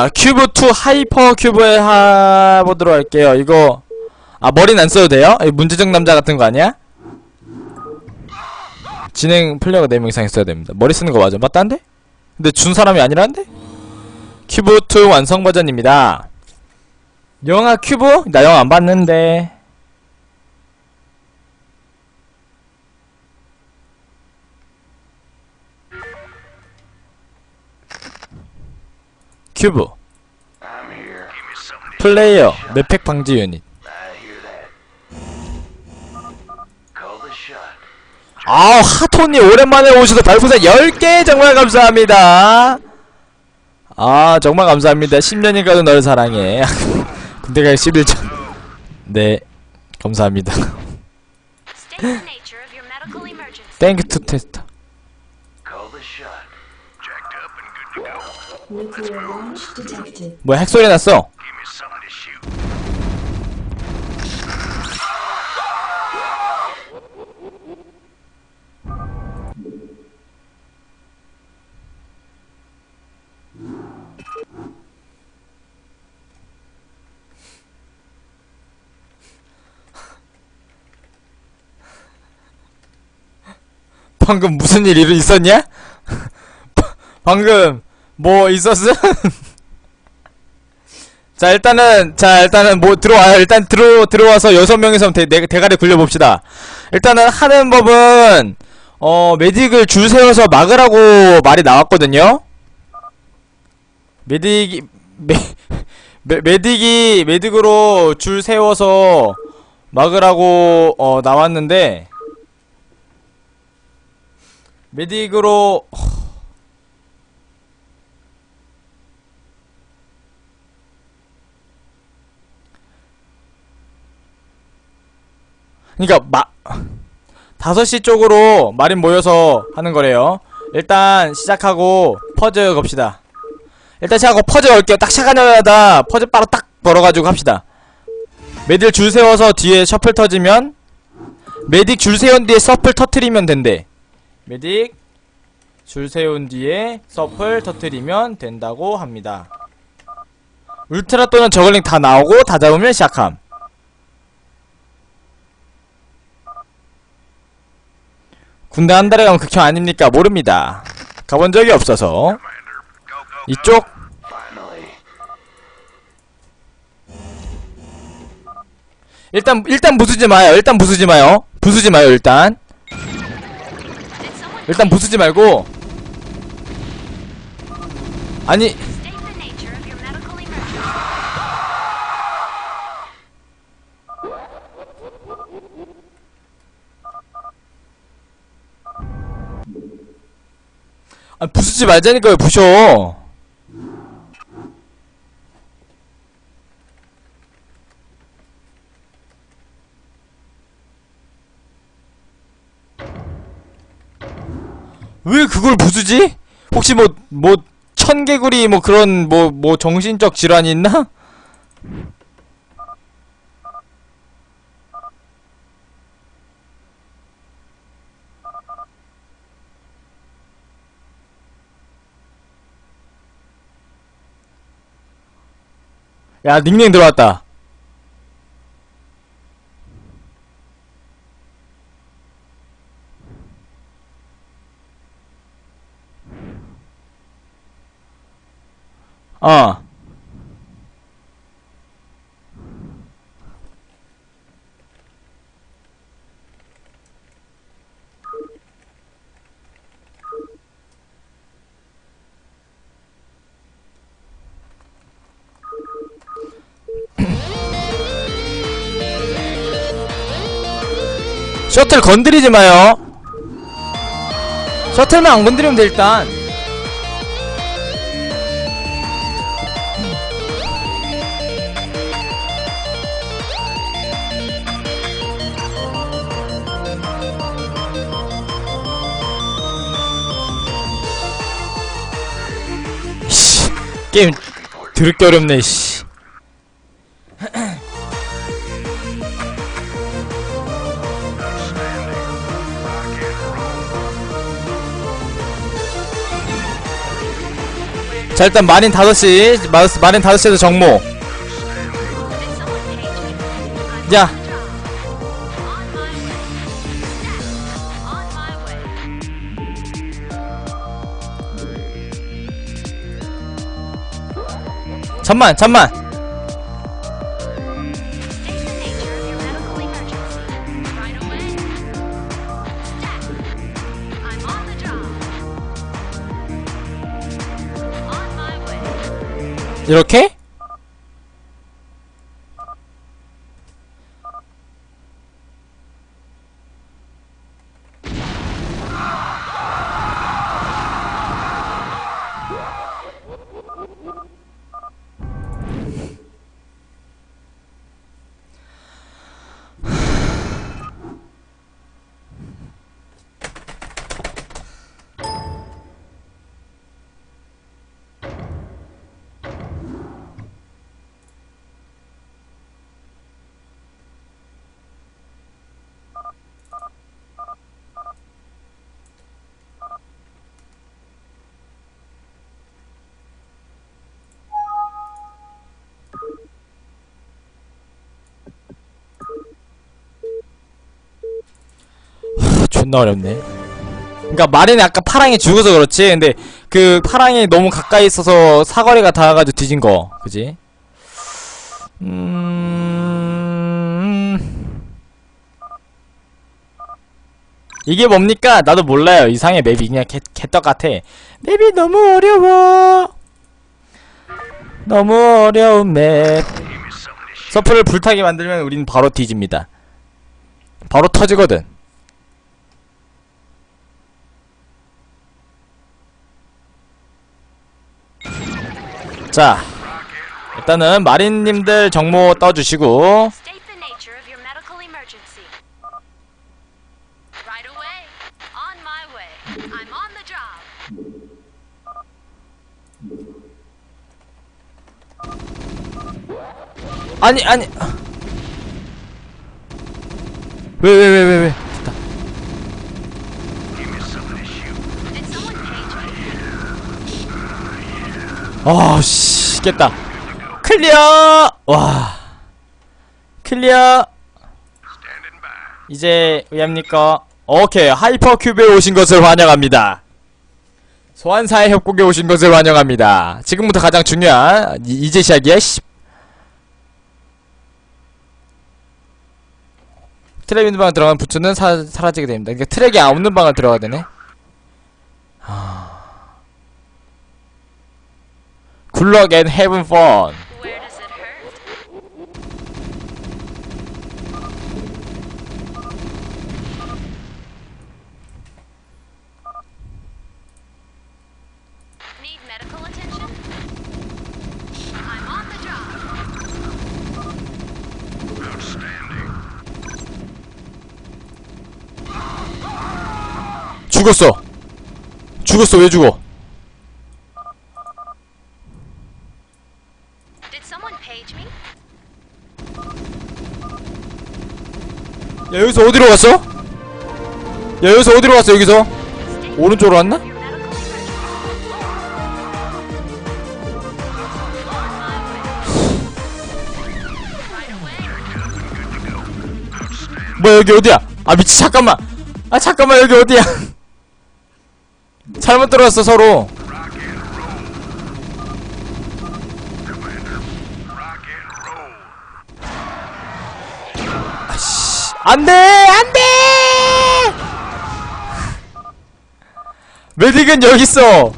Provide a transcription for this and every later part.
아, 큐브 2 하이퍼 큐브에 해보도록 할게요. 이거 아 머리는 안 써도 돼요? 이 문제적 남자 같은 거 아니야? 진행 플레이어가 4명 이상 있어야 됩니다. 머리 쓰는 거 맞아? 맞다는데? 근데 준 사람이 아니라는데? 큐브 2 완성 버전입니다. 영화 큐브? 나 영화 안 봤는데. 큐브 플레이어 맵팩 방지 유닛. 아우 하토니 오랜만에 오셔서 발부사 10개 정말 감사합니다 아 정말 감사합니다 10년이 가도 널 사랑해 군대 가기 11전 네 감사합니다. 땡큐 투 테스트 뭐야 핵소리 났어. 방금 무슨 일 있었냐? 방금 뭐 있었어? 자 일단은 자 일단은 뭐 들어와요 일단 들어 들어와서 여섯 명이서 대, 대, 대가리 굴려봅시다 일단은 하는 법은 어 메딕을 줄 세워서 막으라고 말이 나왔거든요 메딕이 메, 메 메딕이 메딕으로 줄 세워서 막으라고 어 나왔는데 메딕으로 그니까 마 5시 쪽으로 마린 모여서 하는 거래요. 일단 시작하고 퍼즈 겁시다. 일단 시작하고 퍼즈 걸게요. 딱 시작하자마자 퍼즈 바로 딱 걸어가지고 합시다. 메딜 줄 세워서 뒤에 셔플 터지면 메딕 줄 세운 뒤에 서플 터트리면 된대. 메딕 줄 세운 뒤에 서플 터트리면 된다고 합니다. 울트라 또는 저글링 다 나오고 다 잡으면 시작함. 군대 한 달에 가면 극혐 아닙니까? 모릅니다. 가본 적이 없어서. 이쪽. 일단 일단 부수지 마요. 일단 부수지 마요. 부수지 마요. 일단 일단 부수지 말고 아니 아, 부수지 말자니까 왜 부셔? 왜 그걸 부수지? 혹시 뭐, 뭐, 천개구리 뭐 그런 뭐, 뭐 정신적 질환이 있나? 야, 닉네임 들어왔다. 어. 셔틀 건드리지 마요. 셔틀만 안 건드리면 돼, 일단. 씨, 게임 드럽게 어렵네, 씨. 자 일단 마린 5시 마, 마린 5시에서 정모 야. 잠만 잠만 이렇게? 존나 어렵네. 그니까 마린이 아까 파랑이 죽어서 그렇지. 근데 그 파랑이 너무 가까이 있어서 사거리가 닿아가지고 뒤진 거. 그지? 음... 이게 뭡니까? 나도 몰라요. 이상해 맵이 그냥 개, 개떡 같아. 맵이 너무 어려워. 너무 어려운 맵. 서프를 불타게 만들면 우린 바로 뒤집니다. 바로 터지거든. 자, 일단은 마린님들 정모 떠주시고 State the nature of your medical emergency. Right away. On my way. I'm on the job. 아니 아니 왜 왜 왜 왜 왜? Give 아씨 깼다. 클리어! 와. 클리어. 이제 왜합니까? 오케이 하이퍼 큐브에 오신 것을 환영합니다. 소환사의 협곡에 오신 것을 환영합니다. 지금부터 가장 중요한 이, 이제 시작이야 씨. 트랩 있는 방에 들어가면 부츠는 사, 사라지게 됩니다. 그러니까 트랙이 없는 방을 들어가야 되네 굴럭 앤 헤븐 펀 Where does it hurt? Need medical attention? I'm on the job. Outstanding. 죽었어 죽었어 왜 죽어 여기서 어디로 갔어? 야 여기서 어디로 갔어 여기서? 오른쪽으로 away. 뭐야 여기 어디야? 아 미치 잠깐만 아 잠깐만 여기 어디야 잘못 들어갔어 서로 안돼! 안돼! 메딕은 여기 있어.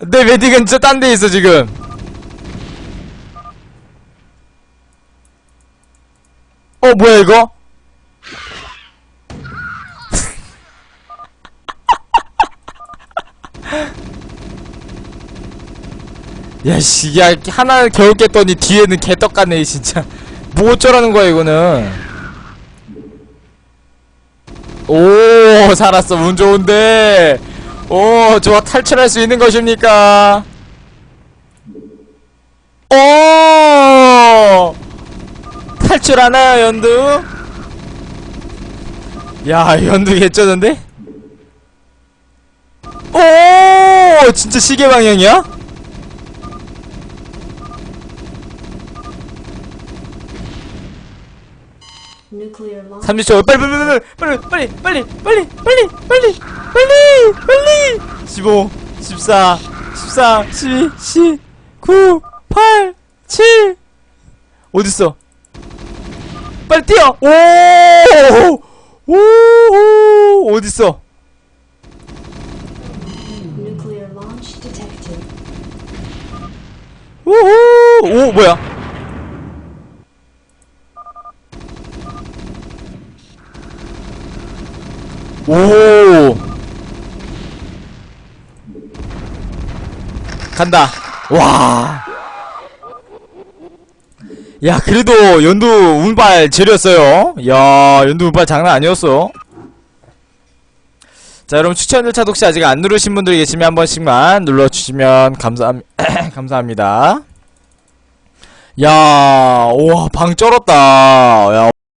내 메딕은 저 딴 데 있어 지금. 어 뭐야 이거? 야씨 야 하나 겨우 깼더니 뒤에는 개떡 같네 진짜. 뭐 어쩌라는 거야 이거는 오 살았어. 운 좋은데. 오 좋아 탈출할 수 있는 것입니까? 오! 탈출하나 연두? 야 연두 개쩌는데? 오 진짜 시계 방향이야 Nuclear launch. 30초 빨리 빨리 빨리 빨리 빨리 빨리 빨리 빨리 빨리 빨리 15 14 13 12 10 9 8 7 어딨어 빨리 뛰어 오오 어딨어 Nuclear launch detected. 오호 오 뭐야 오 간다 와. 야, 그래도 연두 운발 재료였어요. 야, 연두 운발 장난 아니었어. 자, 여러분 추천 절차 혹시 아직 안 누르신 분들이 계시면 한 번씩만 눌러 주시면 감사, 감사합니다. 야, 우와, 방 쩔었다. 야,